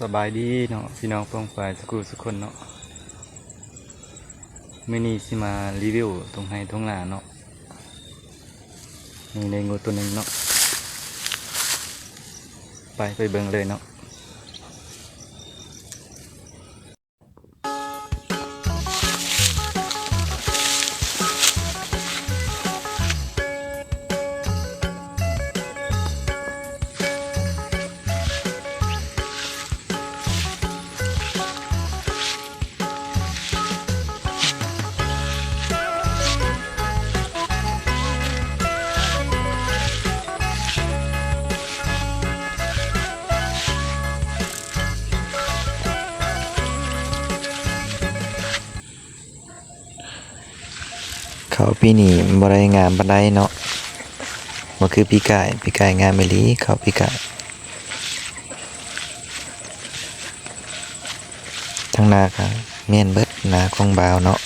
สบายดีเนาะพี่น้องปองฝ่ายสกูสุกคนเนาะมื้อนี้สิมารีวิวตรงไห้ตรงหลาเนาะนี่ในงูตัวหนึ่งเนาะไปไปเบิ่งเลยเนาะ เขาปีนี้บ่ได้งามปานใดเนาะบ่คือปีกายปีกายงามอีหลีเขาปีกายทางนาก็แม่นเบิดนาของบาวเนาะ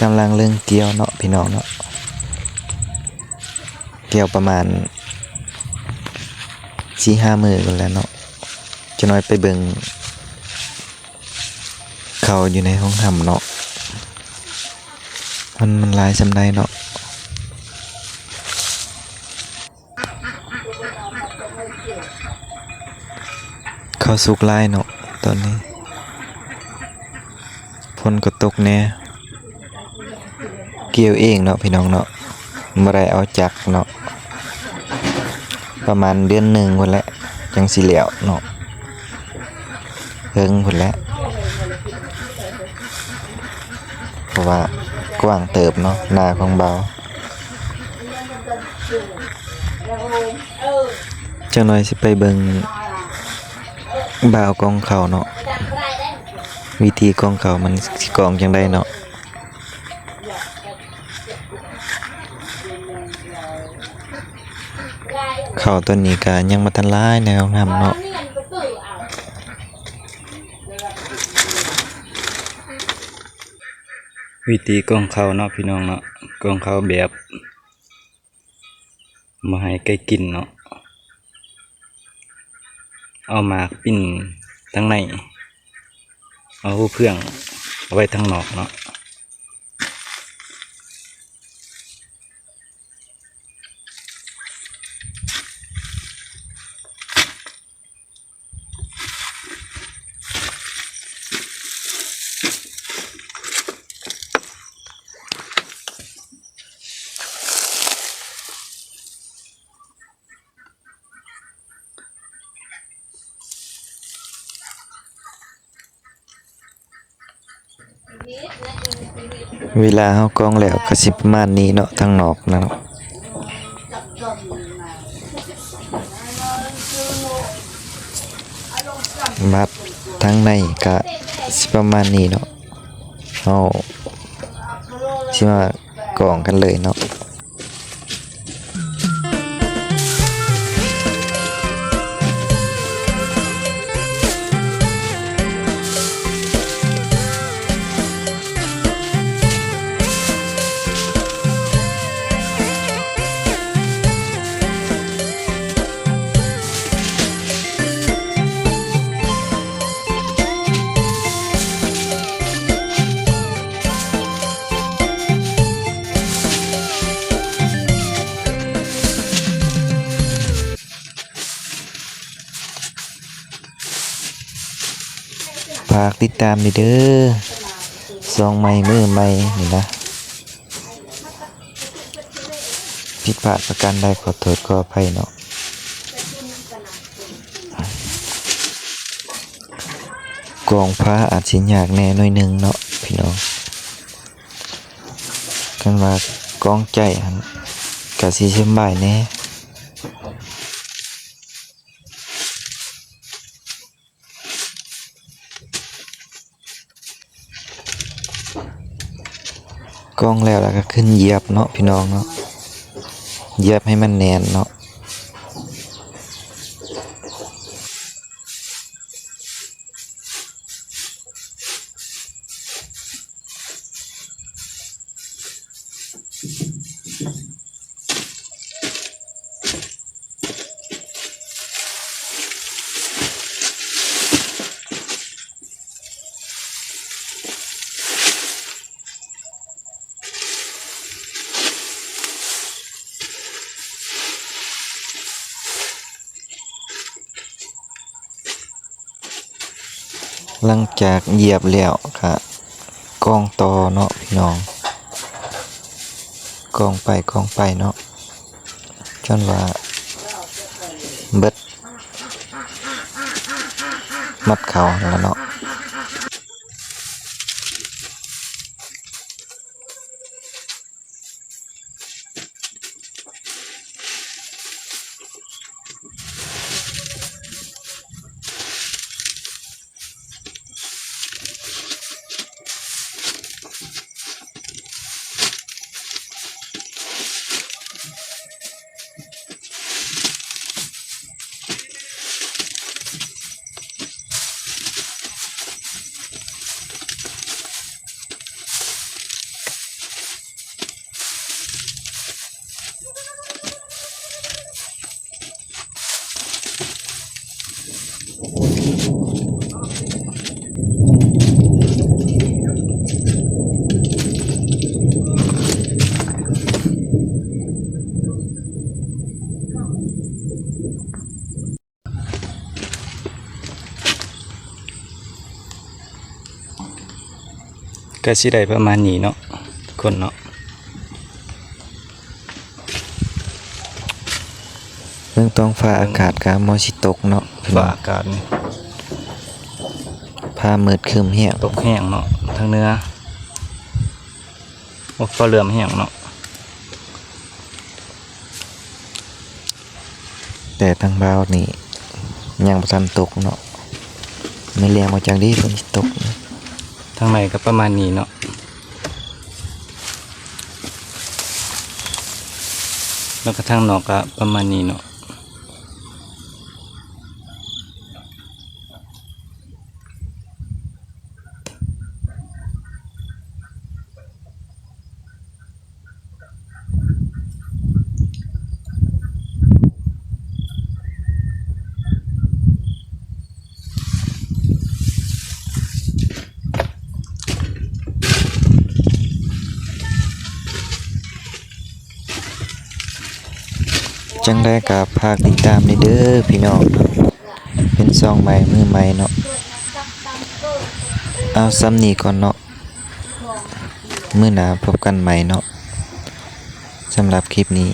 กำลังเรื่องเกี่ยวเนาะพี่น้องเนาะเกี่ยวประมาณ4-5มื้อกันแล้วเนาะจะน้อยไปเบิ่ง เขาอยู่ในห้องทำเนาะ มันมันลายสำได้เนาะเขาสุกลายเนาะตอนนี้ฝนก็ตกแน่เกี่ยวเองเนาะพี่น้องเนาะบ่ได้เอาจักเนาะประมาณเดือนหนึ่งพุ่นละจังสิแล้วเนาะเฮิงพุ่นละ เพ ราะว่ากว้างเติบเนาะนาของเบาเจ้าน้อยสิไปเบิงบ่าวกองเขาเนาะวิธีกองเขามันสิกองจังได้เนาะเขาตัวนี้ก็ยังมาทันร้ายแนวงามเนาะ วิธีกองเขาเนาะพี่น้องเนาะกองเขาแบบมาให้ใก่กินเนาะเอามาปิ้นทั้งใน เอาเพื่องเอาไว้ทั้งนอกเนาะ เวลาเฮากองแล้วก็สิประมาณนี้เนาะทางนอกนะมัดทั้งในก็สิประมาณนี้เนาะเอาสิมากองกันเลยเนาะ ฝากติดตามนี่เด้อซองใหม่มือใหม่นี่นะผิดพลาดประการใดขอโทษขออภัยเนาะกองพระอาจสิยากแน่น่อยหนึ่งเนาะพี่น้องกันว่ากองใจกะสิสำบายแน่ กล้องแล้วแล้วก็ขึ้นเหยียบเนาะพี่น้องเนาะเหยียบให้มันแน่นเนาะ หลังจากเหยียบแล้วกะกองต่อเนาะพี่น้องกองไปกองไปเนาะจนว่าเบิดมัดเขาแล้วเนาะ ก็สิได้ประมาณนี้เนาะทุกคนเนาะ เรื่อง ต้องฟ้าอากาศกามอสิตกเนาะพี่น้ว่าองอากาศนี่ผ้ามืดครึมเหี้ยงตกแห้งเนาะทางเหนื้อโอ้ฟ้าเหลื่อมแห้งเนาะแต่ทางบ่าวนี่ยังบ่ทันตกเนาะไม่เรียงมาจากดีเพิ่นสิตกนะทางในก็ประมาณนี้เนาะแล้วก็ทางนอกก็ประมาณนี้เนาะ จังได้กับภาคติดตามในเด้อพี่น้องเป็นซองใหม่มือใหม่เนาะเอาซ้ำนี้ก่อนเนาะมือหนาพบกันใหม่เนาะสำหรับคลิปนี้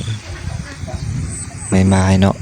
บ๊ายบาเนาะ